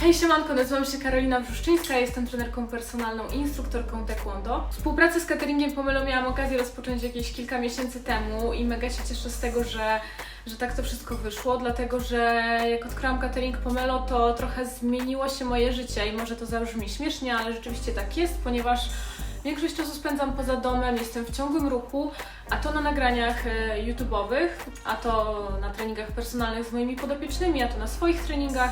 Hej siemanko, nazywam się Karolina Brzuszczyńska, jestem trenerką personalną i instruktorką taekwondo. Współpracę z cateringiem Pomelo miałam okazję rozpocząć jakieś kilka miesięcy temu i mega się cieszę z tego, że, że tak to wszystko wyszło, dlatego że jak odkryłam catering Pomelo, to trochę zmieniło się moje życie i może to zabrzmi śmiesznie, ale rzeczywiście tak jest, ponieważ Większość czasu spędzam poza domem, jestem w ciągłym ruchu, a to na nagraniach e, YouTube'owych, a to na treningach personalnych z moimi podopiecznymi, a to na swoich treningach.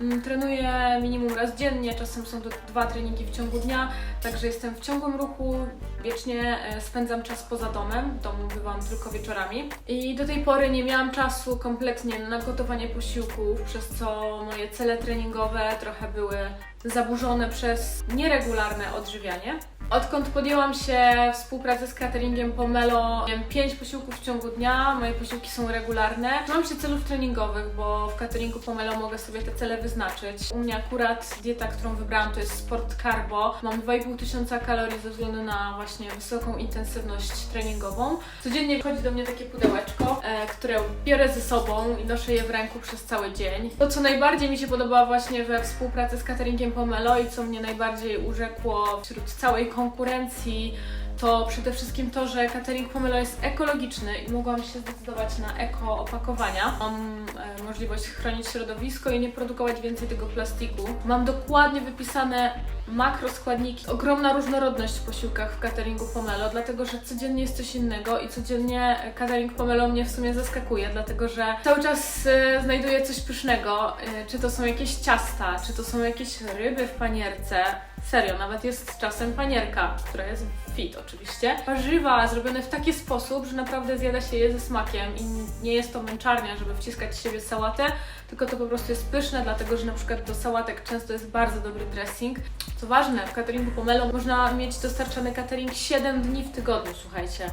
Mm, Trenuję minimum raz dziennie, czasem są to dwa treningi w ciągu dnia, także jestem w ciągłym ruchu, wiecznie e, spędzam czas poza domem, w domu bywam tylko wieczorami i do tej pory nie miałam czasu kompletnie na gotowanie posiłków, przez co moje cele treningowe trochę były zaburzone przez nieregularne odżywianie. Odkąd podjęłam się współpracy z cateringiem Pomelo, jem 5 posiłków w ciągu dnia, moje posiłki są regularne. Mam się celów treningowych, bo w cateringu Pomelo mogę sobie te cele wyznaczyć. U mnie akurat dieta, którą wybrałam to jest sport carbo. Mam 2,5 tysiąca kalorii ze względu na właśnie wysoką intensywność treningową. Codziennie wchodzi do mnie takie pudełeczko, e, które biorę ze sobą i noszę je w ręku przez cały dzień. To, co najbardziej mi się podoba właśnie we współpracy z cateringiem Pomelo i co mnie najbardziej urzekło wśród całej konkurencji, to przede wszystkim to, że catering Pomelo jest ekologiczny i mogłam się zdecydować na eko opakowania. Mam e, możliwość chronić środowisko i nie produkować więcej tego plastiku. Mam dokładnie wypisane makroskładniki. Ogromna różnorodność w posiłkach w cateringu Pomelo, dlatego że codziennie jest coś innego i codziennie catering Pomelo mnie w sumie zaskakuje, dlatego że cały czas e, znajduję coś pysznego. E, czy to są jakieś ciasta, czy to są jakieś ryby w panierce. Serio, nawet jest czasem panierka, która jest fit oczywiście. Warzywa zrobione w taki sposób, że naprawdę zjada się je ze smakiem i nie jest to męczarnia, żeby wciskać z siebie sałatę, tylko to po prostu jest pyszne, dlatego że na przykład do sałatek często jest bardzo dobry dressing. Co ważne, w cateringu Pomelo można mieć dostarczany catering 7 dni w tygodniu, słuchajcie.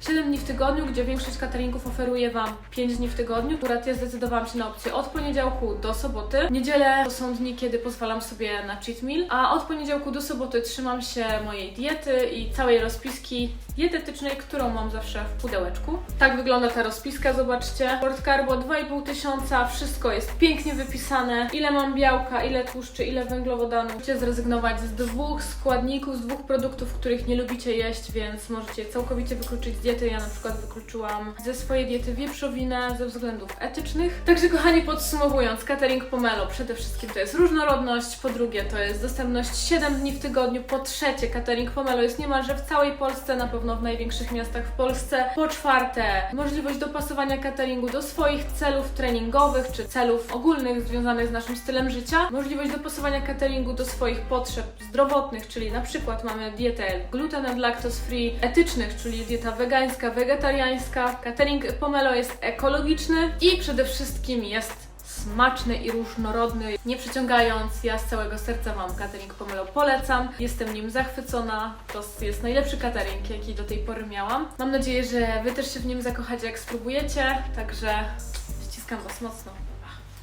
7 dni w tygodniu, gdzie większość cateringów oferuje Wam 5 dni w tygodniu. Akurat ja zdecydowałam się na opcję od poniedziałku do soboty. Niedzielę to są dni, kiedy pozwalam sobie na cheat meal, a od poniedziałku do soboty trzymam się mojej diety i całej rozpiski dietetycznej, którą mam zawsze w pudełeczku. Tak wygląda ta rozpiska, zobaczcie. Port Carbo 2,5 tysiąca, wszystko jest pięknie wypisane. Ile mam białka, ile tłuszczy, ile węglowodanów. Możecie zrezygnować z dwóch składników, z dwóch produktów, których nie lubicie jeść, więc możecie całkowicie wykluczyć z diety. Ja na przykład wykluczyłam ze swojej diety wieprzowinę ze względów etycznych. Także kochani, podsumowując, catering Pomelo przede wszystkim to jest różnorodność, po drugie to jest dostępność 7 dni w tygodniu, po trzecie catering Pomelo jest niemalże w całej Polsce, na pewno w największych miastach w Polsce, po czwarte możliwość dopasowania cateringu do swoich celów treningowych czy celów ogólnych związanych z naszym stylem życia, możliwość dopasowania cateringu do swoich potrzeb zdrowotnych, czyli na przykład mamy dietę gluten and lactose free, etycznych, czyli dieta wegańska, wegetariańska. Catering Pomelo jest ekologiczny i przede wszystkim jest smaczny i różnorodny. Nie przyciągając, ja z całego serca Wam catering Pomelo polecam. Jestem nim zachwycona. To jest najlepszy catering, jaki do tej pory miałam. Mam nadzieję, że Wy też się w nim zakochacie, jak spróbujecie. Także ściskam Was mocno.